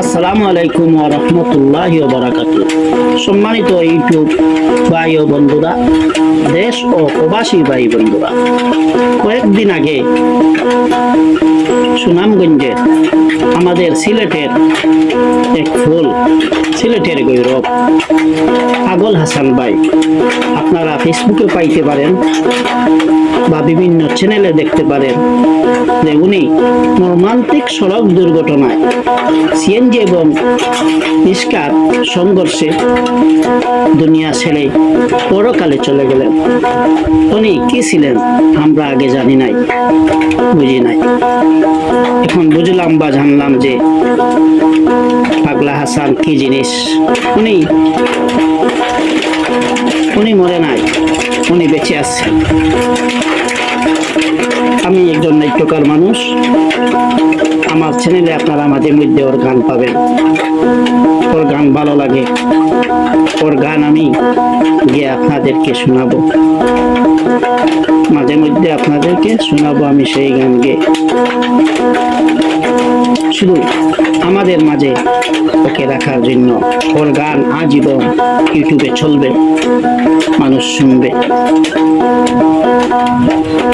আসসালামু আলাইকুম ওয়া রাহমাতুল্লাহি ওয়া বারাকাতুহু। সম্মানিত ইউটিউব ভাই ও বন্ধুরা, দেশ ও প্রবাসী ভাই বন্ধুরা, কয়েকদিন আগে সুনামগঞ্জে আমাদের সিলেটের এক ফুল, সিলেটের গৌরব। পাগল হাসান ভাই, আপনারা ফেসবুকে পাইতে পারেন বা বিভিন্ন চ্যানেলে দেখতে পারেন যে উনি মর্মান্তিক সড়ক দুর্ঘটনায় সিএনজি এবং নিষ্কার সংঘর্ষে দুনিয়া ছেড়ে পরকালে চলে গেলেন। উনি কি ছিলেন আমরা আগে জানি নাই, বুঝি নাই। এখন বুঝলাম বা জানলাম যে পাগলা হাসান কি জিনিস? উনি উনি মরে নাই, উনি বেঁচে আছেন আমি একজন নাট্যকার মানুষ। আমার চ্যানেলে আপনারা মাঝে মধ্যে ওর গান পাবেন। ওর গান ভালো লাগে। ওর গান আমি গিয়ে আপনাদেরকে শোনাবো। মাঝে মধ্যে আপনাদেরকে শোনাবো আমি সেই গান গিয়ে। শুধু আমাদের মাঝে ওকে রাখার জন্য ওর গান আজীবন ইউটিউবে চলবে। মানুষ শুনবে।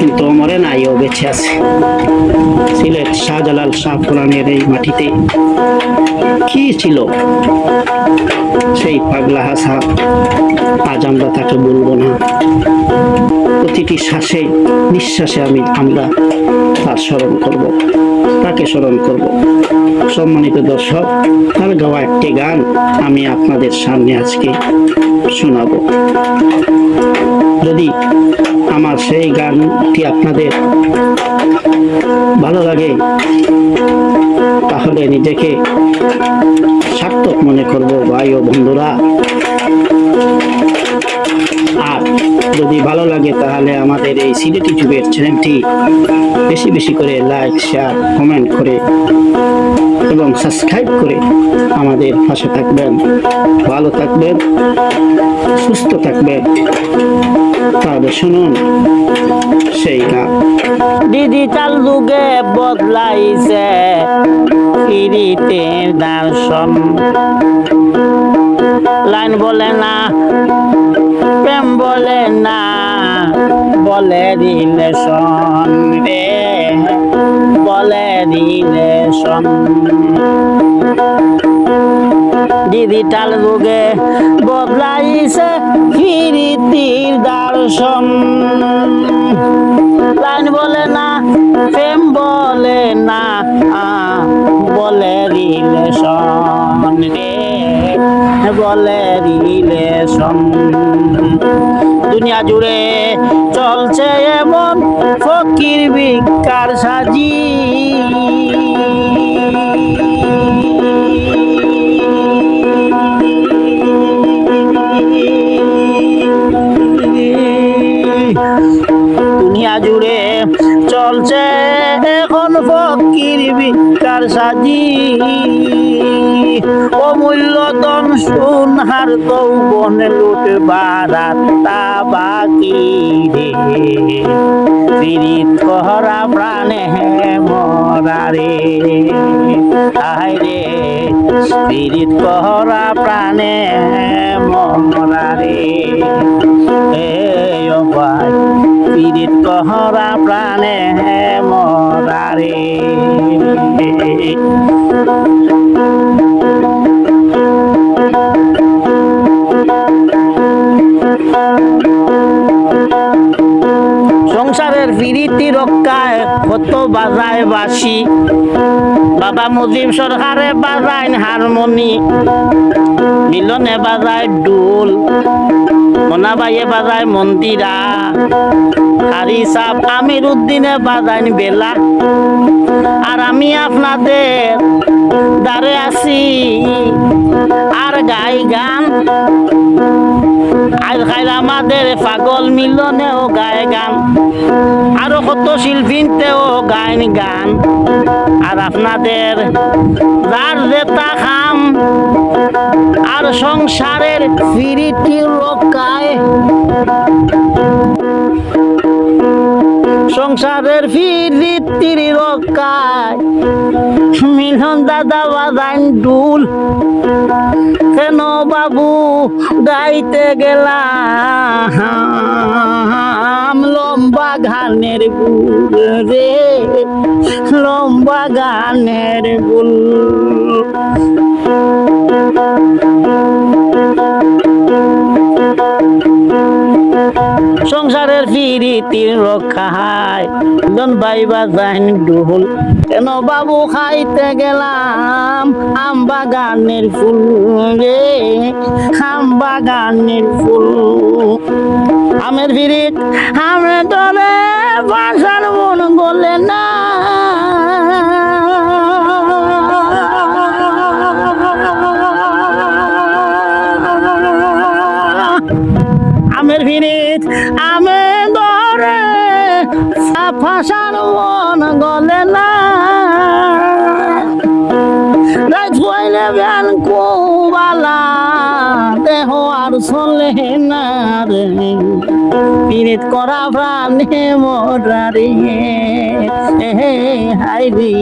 কিন্তু ও মরে নাই ও বেঁচে আছে। সিলেট শাহজালাল শাহ পুরাণের এই মাটিতে কি ছিল? সেই পাগলা হাসা আজ আমরা তাকে বলব না। প্রতিটি শ্বাসে, নিঃশ্বাসে আমি, আমরা তার স্মরণ করব, তাকে স্মরণ করব। সম্মানিত দর্শক, তার গাওয়া একটি গান আমি আপনাদের সামনে আজকে শোনাবো। যদি আমার সেই গানটি আপনাদের ভালো লাগে, তাহলে নিজেকে সার্থক মনে করব, ভাই ও বন্ধুরা। যদি ভালো লাগে তাহলে আমাদের এই সিলেটি যুগের চ্যানেলটি বেশি বেশি করে লাইক শেয়ার কমেন্ট করে এবং সাবস্ক্রাইব করে আমাদের পাশে থাকবেন। ভালো থাকবেন, সুস্থ থাকবেন। তাহলে শুনুন, সেই গান। ডিজিটাল যুগে বদলাইছে পিরিতের দর্শন লাইন বলে না বলে না, বলে রিলেশন রে বলে রিলেশন ডিজিটাল যুগে বদলাইছে ফিরিতির দর্শন। লাইন বলে না, প্রেম বলে না বলে রিলেশন রে বলে রিলেশন দুনিয়া জুড়ে চলছে এমন ফকির বিকার সাজি। দুনিয়া জুড়ে চলছে এখন ফকির বিকার সাজি। অমূল্যতন সোনহার তৌবন লুট বারাত্তা বাকি রে। পীড়িত কহরা প্রাণে মরারে আয় রে, পীড়িত কহরা প্রাণে মরারে এই ভাই পীড়িত কহরা প্রাণে মরারে। সংসারের ফিরিতি রক্ষায় কত বাজায় বাসি। বাবা মুজিব সরকারে বাজায় হারমোনি। মিলনে বাজায় ডুল মোনাবাইয়ে বাজায় মন্দিরা। হারি সাপ আমির উদ্দিনে বাজায় বেলা। আর আমি আপনাদের দাঁড়ে আছি। আর গাই গান। আজ খাইল আমাদের পাগল মিলনেও গায় গান। আরও কত শিল্পীতেও গায়ন গান। আর আপনাদের যার যেতা খাম, আর সংসারের ফিরিতি রক্ষায় সংসারের ফিরিতির রক্ষায়। মিলন দাদা বাজান ডুল কেন বাবু গাইতে গেলাম? লম্বা গানের গুল রে, লম্বা গানের গুল। সংসারের ফিরিতি রক্ষা হায়। জন বাইবা যাইন ডুহুল কেন বাবু খাইতে গেলাম? আম বাগানের ফুল রে, আম বাগানের ফুল। আমের ফিরিত আমের দলে বাসার মন বলে না। পিরিত করা প্রাণে মরারে হে হাইরি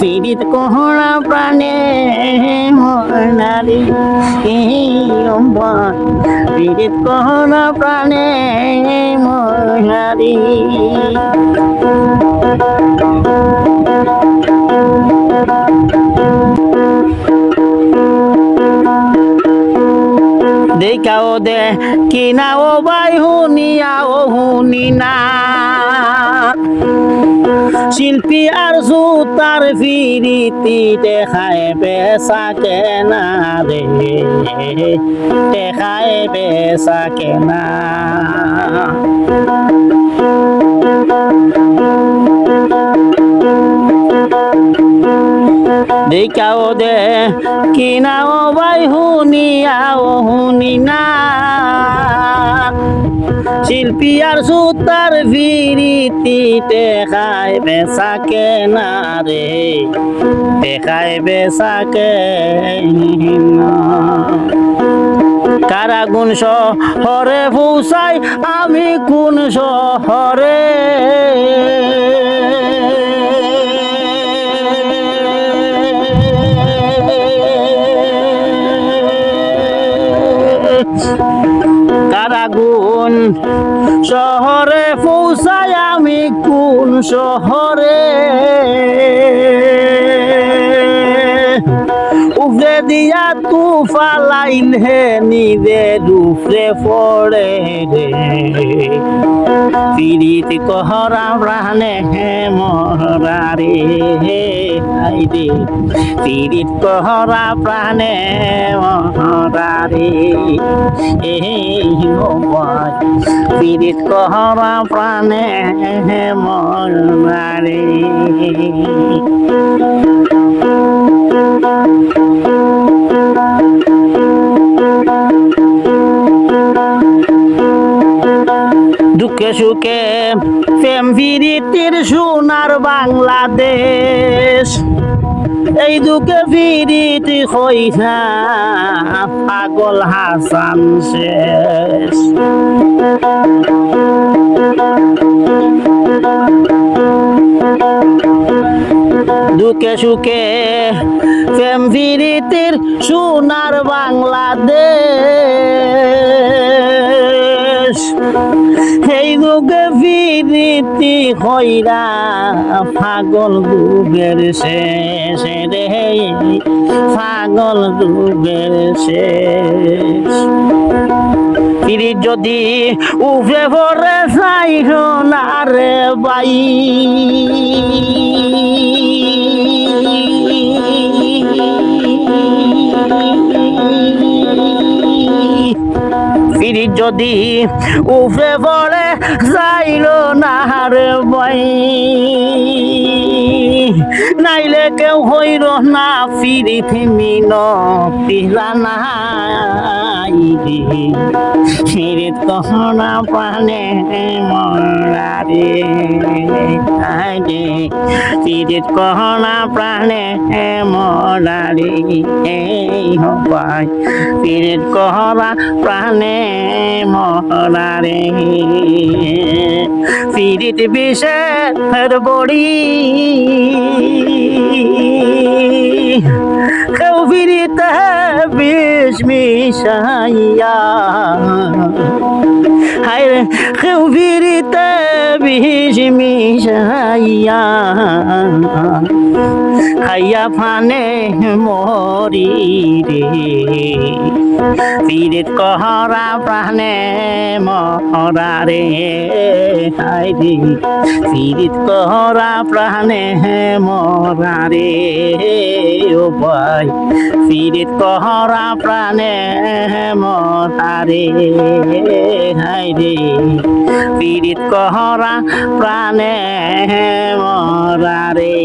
পিরিত কহরা প্রাণে মরারি অম্বা, পিরিত কহরা প্রাণে মরারি দেখাও দে কিনা ও বাই হুনিয়া ও হুনি না। শিল্পী আর সুতার ফিরিতি দেখায় বেসা কেনা রে, দেখায় বেসা কেনা। দেখাও দে কিনা ও বাই ও হুনি না। শিল্পী আর সুতার ফিরিতি দেখায় বেসাকে না রে, দেখায় বেসাকে না কারা শহরে পৌঁছাই আমি কোন শহরে। শহরে উফরে দিয়া তু ফালাইলে নিদে রুফরে পড়ে রে। পিরিত কহরা প্রাণে হে মহরারে হে হাইরে পিরিত কহরা প্রাণে মহরারে হে মোবাই পিরিত কহরা প্রাণে হে মহরারে দুঃখে সুখে প্রেম ফিরিতির সোনার বাংলাদেশ। এই দুকে ফিরিতি হইছা পাগল হাসান শেষ। দুঃখে সুখে প্রেম ফিরিতির সোনার বাংলাদেশ। ফিরিতি হইরা পাগল দুগের শেষ রে। পাগল দুগের শেষ। ফিরি যদি উফে ভরে চাই না রে বাই ফিরি যদি উফে পড়ে যাইল না রে বাই। নাইলে কেউ হইল না ফিরি থিমি ন রে ফিরিত কহনা প্রাণে মরা রে। হাই রে। ফিরিত কহনা প্রাণে মরা রে। এই হবাই। ফিরিত কহরা প্রাণে মরা রে। ফিরিত বিষের বড়ি। কেউ ফিরিতে মিশাইয়া। হায় কেউ ফিরিতে বিষ মিশাইয়া, খাইয়া ফানে মরি রে। পীড়িত কহরা প্রাণে মরা রে, হায় রে। পীড়িত কহরা প্রাণে মরা রে, ও ভাই। পীড়িত কহরা প্রাণে মরা রে, হায় রে। পীড়িত কহরা প্রাণে মরা রে।